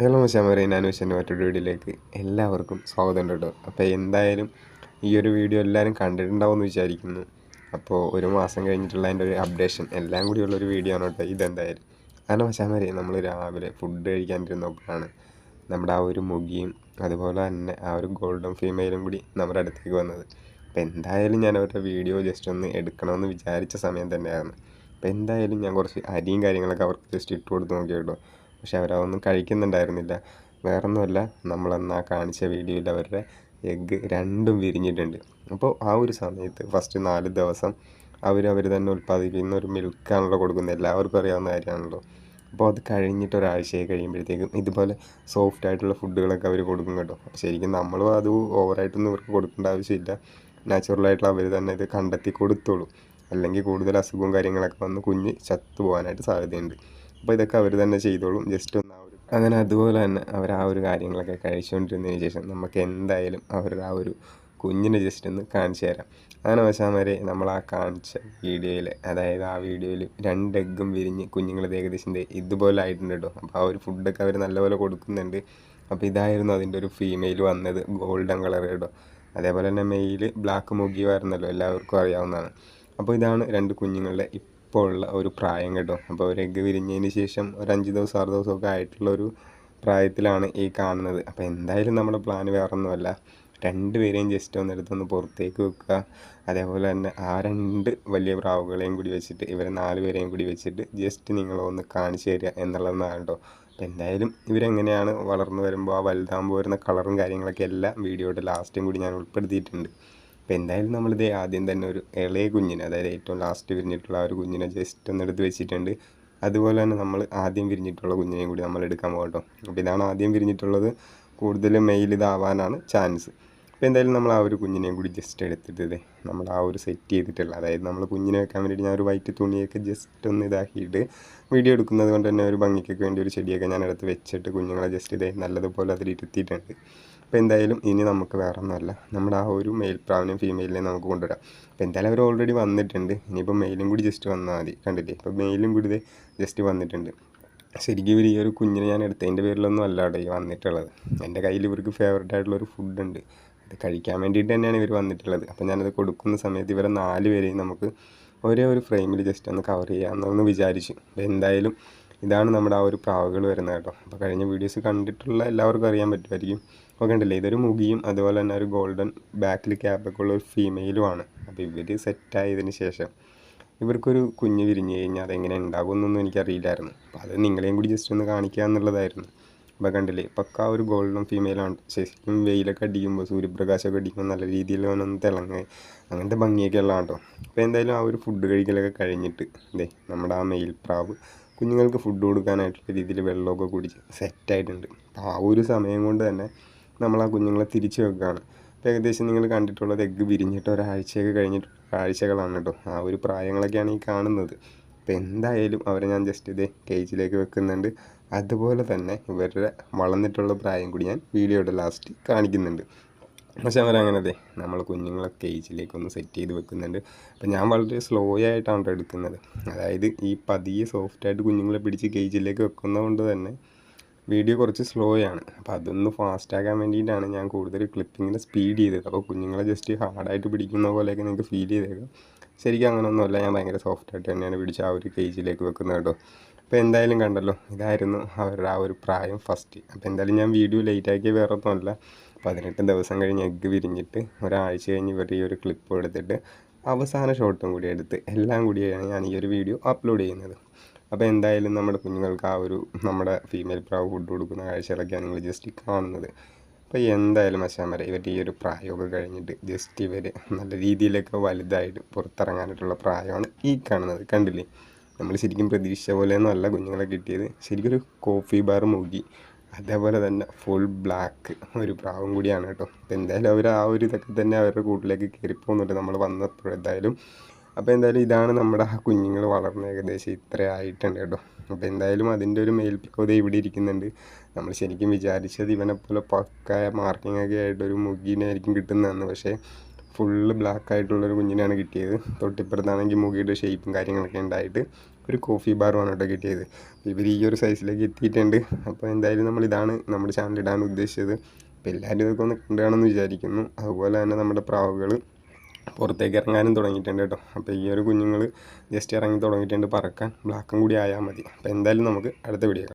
Hello മച്ചാമാരെ നാനുവശന്റെ മറ്റൊരു വീഡിയോയിലേക്ക് എല്ലാവർക്കും സ്വാഗതം കേട്ടോ അപ്പോൾ എന്തായാലും ഈ ഒരു വീഡിയോ എല്ലാവരും കണ്ടിട്ടുണ്ടാവുമെന്ന് വിചാരിക്കുന്നു. അപ്പോൾ ഒരു മാസം കഴിഞ്ഞിട്ടുള്ള അതിന്റെ ഒരു അപ്ഡേഷൻ എല്ലാം കൂടിയുള്ള ഒരു വീഡിയോ ആണ് കേട്ടോ ഇതെന്തായാലും. കാരണം മച്ചാമാരെ നമ്മൾ രാവിലെ ഫുഡ് കഴിക്കാനിരുന്നപ്പോഴാണ് നമ്മുടെ ആ ഒരു മുഗിയും അതുപോലെ തന്നെ ആ ഒരു ഗോൾഡൻ ഫീമെയിലും കൂടി നമ്മുടെ അടുത്തേക്ക് വന്നത്. അപ്പോൾ എന്തായാലും ഞാൻ അവരുടെ വീഡിയോ ജസ്റ്റ് ഒന്ന് എടുക്കണമെന്ന് വിചാരിച്ച സമയം തന്നെയായിരുന്നു. അപ്പോൾ എന്തായാലും ഞാൻ കുറച്ച് അരിയും കാര്യങ്ങളൊക്കെ അവർക്ക് ജസ്റ്റ് ഇട്ട് കൊടുത്ത് നോക്കി കേട്ടോ പക്ഷെ അവരതൊന്നും കഴിക്കുന്നുണ്ടായിരുന്നില്ല. വേറൊന്നുമല്ല നമ്മളന്നാ കാണിച്ച വീഡിയോയിൽ അവരുടെ എഗ്ഗ് രണ്ടും വിരിഞ്ഞിട്ടുണ്ട്. അപ്പോൾ ആ ഒരു സമയത്ത് ഫസ്റ്റ് നാല് ദിവസം അവർ അവർ തന്നെ ഉൽപ്പാദിപ്പിക്കുന്ന ഒരു മിൽക്കാണല്ലോ കൊടുക്കുന്നത്. എല്ലാവർക്കും അറിയാവുന്ന കാര്യമാണല്ലോ. അപ്പോൾ അത് കഴിഞ്ഞിട്ട് ഒരാഴ്ചയായി കഴിയുമ്പോഴത്തേക്കും ഇതുപോലെ സോഫ്റ്റ് ആയിട്ടുള്ള ഫുഡുകളൊക്കെ അവർ കൊടുക്കും കേട്ടോ. ശരിക്കും നമ്മളും അത് ഓവറായിട്ടൊന്നും ഇവർക്ക് കൊടുക്കേണ്ട ആവശ്യമില്ല. നാച്ചുറലായിട്ടുള്ള അവർ തന്നെ ഇത് കണ്ടെത്തി കൊടുത്തോളൂ. അല്ലെങ്കിൽ കൂടുതൽ അസുഖവും കാര്യങ്ങളൊക്കെ വന്ന് കുഞ്ഞ് ചത്തു പോകാനായിട്ട് സാധ്യതയുണ്ട്. അപ്പോൾ ഇതൊക്കെ അവർ തന്നെ ചെയ്തോളും. ജസ്റ്റ് ഒന്ന് ആ ഒരു അങ്ങനെ അതുപോലെ തന്നെ അവർ ആ ഒരു കാര്യങ്ങളൊക്കെ കഴിച്ചുകൊണ്ടിരുന്നതിന് ശേഷം നമുക്ക് എന്തായാലും അവരുടെ ആ ഒരു കുഞ്ഞിനെ ജസ്റ്റ് ഒന്ന് കാണിച്ചു തരാം. അങ്ങനെ വശാമരെ നമ്മൾ ആ കാണിച്ച വീഡിയോയിൽ അതായത് ആ വീഡിയോയിൽ രണ്ട് എഗ്ഗും വിരിഞ്ഞ് കുഞ്ഞുങ്ങൾ ഏകദേശം ഇതുപോലെ ആയിട്ടുണ്ട് കേട്ടോ. അപ്പോൾ ആ ഒരു ഫുഡൊക്കെ അവർ നല്ലപോലെ കൊടുക്കുന്നുണ്ട്. അപ്പോൾ ഇതായിരുന്നു അതിന്റെ ഒരു ഫീമെയിൽ വന്നത് ഗോൾഡൻ കളർ കേട്ടോ. അതേപോലെ തന്നെ മെയിൽ ബ്ലാക്ക് മുഗിയുമായിരുന്നല്ലോ എല്ലാവർക്കും അറിയാവുന്നതാണ്. അപ്പോൾ ഇതാണ് രണ്ട് കുഞ്ഞുങ്ങളുടെ ഇപ്പോൾ ഉള്ള ഒരു പ്രായം കേട്ടോ. അപ്പോൾ ഒരു എഗ്ഗ് വിരിഞ്ഞതിന് ശേഷം ഒരു അഞ്ച് ദിവസം ആറ് ദിവസമൊക്കെ ആയിട്ടുള്ള ഒരു പ്രായത്തിലാണ് ഈ കാണുന്നത്. അപ്പോൾ എന്തായാലും നമ്മുടെ പ്ലാൻ വേറൊന്നുമല്ല. രണ്ടുപേരെയും ജസ്റ്റ് ഒന്ന് എടുത്തൊന്ന് പുറത്തേക്ക് വെക്കുക. അതേപോലെ തന്നെ ആ രണ്ട് വലിയ പ്രാവുകളെയും കൂടി വെച്ചിട്ട് ഇവരെ നാല് പേരെയും കൂടി വെച്ചിട്ട് ജസ്റ്റ് നിങ്ങളൊന്ന് കാണിച്ചു തരിക എന്നുള്ളതാണ് കേട്ടോ. അപ്പോൾ എന്തായാലും ഇവരെങ്ങനെയാണ് വളർന്നു വരുമ്പോൾ ആ വലുതാകുമ്പോൾ വരുന്ന കളറും കാര്യങ്ങളൊക്കെ എല്ലാം വീഡിയോയുടെ ലാസ്റ്റും കൂടി ഞാൻ ഉൾപ്പെടുത്തിയിട്ടുണ്ട്. അപ്പോൾ എന്തായാലും നമ്മളിത് ആദ്യം തന്നെ ഒരു ഇളയ കുഞ്ഞിനെ അതായത് ഏറ്റവും ലാസ്റ്റ് വിരിഞ്ഞിട്ടുള്ള ആ ഒരു കുഞ്ഞിനെ ജസ്റ്റ് ഒന്ന് എടുത്ത് വെച്ചിട്ടുണ്ട്. അതുപോലെ തന്നെ നമ്മൾ ആദ്യം വിരിഞ്ഞിട്ടുള്ള കുഞ്ഞിനെയും കൂടി നമ്മൾ എടുക്കാൻ പോകട്ടോ അപ്പോൾ ഇതാണ് ആദ്യം വിരിഞ്ഞിട്ടുള്ളത്. കൂടുതൽ മെയിൽ ഇതാവാനാണ് ചാൻസ് അപ്പോൾ എന്തായാലും നമ്മൾ ആ ഒരു കുഞ്ഞിനെയും കൂടി ജസ്റ്റ് എടുത്തിട്ട് നമ്മൾ ആ ഒരു സെറ്റ് ചെയ്തിട്ടുള്ള അതായത് നമ്മൾ കുഞ്ഞിനെ വെക്കാൻ വേണ്ടിയിട്ട് ഞാൻ ഒരു വൈറ്റ് തുണിയൊക്കെ ജസ്റ്റ് ഒന്ന് ഇതാക്കിയിട്ട് വീഡിയോ എടുക്കുന്നത് കൊണ്ട് തന്നെ ഒരു ഭംഗിക്കൊക്കെ വേണ്ടി ഒരു ചെടിയൊക്കെ ഞാൻ എടുത്ത് വെച്ചിട്ട് കുഞ്ഞുങ്ങളെ ജസ്റ്റ് ഇതേ നല്ലതുപോലെ അതിൽ ഇരുത്തിയിട്ടുണ്ട്. അപ്പോൾ എന്തായാലും ഇനി നമുക്ക് വേറെ ഒന്നുമല്ല നമ്മുടെ ആ ഒരു മെയിൽ പ്രാവിനെയും ഫീമെയിലിനെയും നമുക്ക് കൊണ്ടുവരാം. അപ്പോൾ എന്തായാലും അവർ ഓൾറെഡി വന്നിട്ടുണ്ട്. ഇനിയിപ്പോൾ മെയിലും കൂടി ജസ്റ്റ് വന്നാൽ മതി. കണ്ടില്ലേ? ഇപ്പോൾ മെയിലും കൂടി ജസ്റ്റ് വന്നിട്ടുണ്ട്. ശരിക്കും ഇവർ ഈ ഒരു കുഞ്ഞിനെ ഞാൻ എടുത്തതിന്റെ പേരിലൊന്നും അല്ല അവിടെ വന്നിട്ടുള്ളത്. എന്റെ കയ്യിൽ ഇവർക്ക് ഫേവററ്റ് ആയിട്ടുള്ള ഒരു ഫുഡുണ്ട് അത് കഴിക്കാൻ വേണ്ടിയിട്ട് തന്നെയാണ് ഇവർ വന്നിട്ടുള്ളത്. അപ്പോൾ ഞാനത് കൊടുക്കുന്ന സമയത്ത് ഇവരെ നാല് പേരെയും നമുക്ക് ഒരേ ഒരു ഫ്രെയിമിൽ ജസ്റ്റ് ഒന്ന് കവർ ചെയ്യാമെന്നൊന്ന് വിചാരിച്ചു. എന്തായാലും ഇതാണ് നമ്മുടെ ആ ഒരു പ്രാവുകൾ വരുന്നത് കേട്ടോ. അപ്പോൾ കഴിഞ്ഞ വീഡിയോസ് കണ്ടിട്ടുള്ള എല്ലാവർക്കും അറിയാൻ പറ്റുമായിരിക്കും. അപ്പോൾ കണ്ടില്ലേ ഇതൊരു മുഖിയും അതുപോലെ തന്നെ ഒരു ഗോൾഡൻ ബാക്കിൽ ക്യാപ്പൊക്കെ ഉള്ള ഒരു ഫീമെയിലുമാണ് അപ്പോൾ ഇവർ സെറ്റായതിന് ശേഷം ഇവർക്കൊരു കുഞ്ഞ് വിരിഞ്ഞ് കഴിഞ്ഞാൽ അതെങ്ങനെ ഉണ്ടാകുമെന്നൊന്നും എനിക്കറിയില്ലായിരുന്നു. അപ്പോൾ അത് നിങ്ങളെയും കൂടി ജസ്റ്റ് ഒന്ന് കാണിക്കുക എന്നുള്ളതായിരുന്നു കണ്ടില്ലേ? പക്ക ഒരു ഗോൾഡൻ ഫീമെയിലാണ് ശരിക്കും വെയിലൊക്കെ അടിക്കുമ്പോൾ സൂര്യപ്രകാശമൊക്കെ അടിക്കുമ്പോൾ നല്ല രീതിയിൽ അവനൊന്ന് തിളങ്ങ് അങ്ങനത്തെ ഭംഗിയൊക്കെ ഉള്ളതാണ് കേട്ടോ അപ്പോൾ എന്തായാലും ആ ഒരു ഫുഡ് കഴിക്കലൊക്കെ കഴിഞ്ഞിട്ട് ഇതേ നമ്മുടെ ആ മെയിൽ പ്രാവ് കുഞ്ഞുങ്ങൾക്ക് ഫുഡ് കൊടുക്കാനായിട്ടുള്ള രീതിയിൽ വെള്ളമൊക്കെ കുടിച്ച് സെറ്റായിട്ടുണ്ട് അപ്പോൾ ആ ഒരു സമയം കൊണ്ട് തന്നെ നമ്മൾ ആ കുഞ്ഞുങ്ങളെ തിരിച്ചു വെക്കുകയാണ്. അപ്പോൾ ഏകദേശം നിങ്ങൾ കണ്ടിട്ടുള്ളത് എഗ്ഗ് വിരിഞ്ഞിട്ട് ഒരാഴ്ചയൊക്കെ കഴിഞ്ഞിട്ട് ആഴ്ചകളാണ് കേട്ടോ ആ ഒരു പ്രായങ്ങളൊക്കെയാണ് ഈ കാണുന്നത്. അപ്പോൾ എന്തായാലും അവരെ ഞാൻ ജസ്റ്റ് ഇത് കേജിലേക്ക് വെക്കുന്നുണ്ട്. അതുപോലെ തന്നെ ഇവരുടെ വളർന്നിട്ടുള്ള പ്രായം കൂടി ഞാൻ വീഡിയോയുടെ ലാസ്റ്റ് കാണിക്കുന്നുണ്ട്. പക്ഷെ അവരങ്ങനെ അതെ നമ്മൾ കുഞ്ഞുങ്ങളെ കേജിലേക്ക് ഒന്ന് സെറ്റ് ചെയ്ത് വെക്കുന്നുണ്ട്. അപ്പോൾ ഞാൻ വളരെ സ്ലോ ആയിട്ടാണ് എടുക്കുന്നത്. അതായത് ഈ പതിയെ സോഫ്റ്റായിട്ട് കുഞ്ഞുങ്ങളെ പിടിച്ച് കേജിലേക്ക് വെക്കുന്നതുകൊണ്ട് തന്നെ വീഡിയോ കുറച്ച് സ്ലോ ആണ്. അപ്പോൾ അതൊന്ന് ഫാസ്റ്റാക്കാൻ വേണ്ടിയിട്ടാണ് ഞാൻ കൂടുതൽ ക്ലിപ്പിങ്ങിന്റെ സ്പീഡ് ചെയ്തത്. അപ്പോൾ കുഞ്ഞുങ്ങളെ ജസ്റ്റ് ഹാർഡായിട്ട് പിടിക്കുന്ന പോലെയൊക്കെ നിങ്ങൾക്ക് ഫീൽ ചെയ്തേക്കാം. ശരിക്കും അങ്ങനെയൊന്നുമല്ല ഞാൻ ഭയങ്കര സോഫ്റ്റായിട്ട് തന്നെയാണ് പിടിച്ച് ആ ഒരു കേജിലേക്ക് വെക്കുന്നത് കേട്ടോ. അപ്പോൾ എന്തായാലും കണ്ടല്ലോ ഇതായിരുന്നു അവരുടെ ആ ഒരു പ്രായം ഫസ്റ്റ് അപ്പോൾ എന്തായാലും ഞാൻ വീഡിയോ ലേറ്റ് ആക്കിയ വേറെ ഒന്നുമല്ല പതിനെട്ട് ദിവസം കഴിഞ്ഞ് എഗ്ഗ് വിരിഞ്ഞിട്ട് ഒരാഴ്ച കഴിഞ്ഞ് ഇവർ ഈ ഒരു ക്ലിപ്പ് എടുത്തിട്ട് അവസാന ഷോട്ടും കൂടി എടുത്ത് എല്ലാം കൂടിയാണ് ഞാൻ ഈ ഒരു വീഡിയോ അപ്ലോഡ് ചെയ്യുന്നത്. അപ്പോൾ എന്തായാലും നമ്മുടെ കുഞ്ഞുങ്ങൾക്ക് ആ ഒരു നമ്മുടെ ഫീമെയിൽ പ്രാവ് ഫുഡ് കൊടുക്കുന്ന കാഴ്ചകളൊക്കെയാണ് നിങ്ങൾ ജസ്റ്റ് കാണുന്നത്. അപ്പോൾ എന്തായാലും മച്ചാമര ഇവരുടെ ഈ ഒരു പ്രായമൊക്കെ കഴിഞ്ഞിട്ട് ജസ്റ്റ് ഇവർ നല്ല രീതിയിലൊക്കെ വലുതായിട്ട് പുറത്തിറങ്ങാനായിട്ടുള്ള പ്രായമാണ് ഈ കാണുന്നത്. കണ്ടില്ലേ? നമ്മൾ ശരിക്കും പ്രതീക്ഷിച്ച പോലെയൊന്നും അല്ല കുഞ്ഞുങ്ങളെ കിട്ടിയത്. ശരിക്കും ഒരു കോഫി ബാർ മുഖി അതേപോലെ തന്നെ ഫുൾ ബ്ലാക്ക് ഒരു പ്രാവും കൂടിയാണ് കേട്ടോ. എന്തായാലും അവർ ആ ഒരു ഇതൊക്കെ തന്നെ അവരുടെ കൂട്ടിലേക്ക് കയറിപ്പോകുന്നുണ്ട് നമ്മൾ വന്നപ്പോൾ എന്തായാലും അപ്പോൾ എന്തായാലും ഇതാണ് നമ്മുടെ ആ കുഞ്ഞുങ്ങൾ വളർന്ന് ഏകദേശം ഇത്ര ആയിട്ടുണ്ട് കേട്ടോ. അപ്പോൾ എന്തായാലും അതിന്റെ ഒരു മേൽപ്പിക്കോത ഇവിടെ ഇരിക്കുന്നുണ്ട്. നമ്മൾ ശരിക്കും വിചാരിച്ചത് ഇവനെപ്പോലെ പോലെ പക്കായ മാർക്കിംഗ് ഒക്കെ ആയിട്ട് ഒരു മുഗീനായിരിക്കും കിട്ടുന്നതെന്ന്. പക്ഷേ ഫുള്ള് ബ്ലാക്ക് ആയിട്ടുള്ളൊരു കുഞ്ഞിനാണ് കിട്ടിയത്. തൊട്ടിപ്പുറത്താണെങ്കിൽ മുഗിയുടെ ഷേപ്പും കാര്യങ്ങളൊക്കെ ഉണ്ടായിട്ട് ഒരു കോഫി ബാറുമാണ് കേട്ടോ കിട്ടിയത്. ഇവർ ഈ ഒരു സൈസിലേക്ക് എത്തിയിട്ടുണ്ട്. അപ്പോൾ എന്തായാലും നമ്മൾ ഇതാണ് നമ്മുടെ ചാനൽ ഇടാൻ ഉദ്ദേശിച്ചത്. അപ്പോൾ എല്ലാവരും ഇതൊക്കെ ഒന്ന് കണ്ടുകാണെന്ന് വിചാരിക്കുന്നു. അതുപോലെ തന്നെ നമ്മുടെ പ്രാവുകൾ പുറത്തേക്ക് ഇറങ്ങാനും തുടങ്ങിയിട്ടുണ്ട് കേട്ടോ. അപ്പോൾ ഈ ഒരു കുഞ്ഞുങ്ങൾ ജസ്റ്റ് ഇറങ്ങി തുടങ്ങിയിട്ടുണ്ട്. പറക്കാൻ ബ്ലാക്കും കൂടി ആയാൽ മതി. അപ്പോൾ എന്തായാലും നമുക്ക് അടുത്ത വീഡിയോ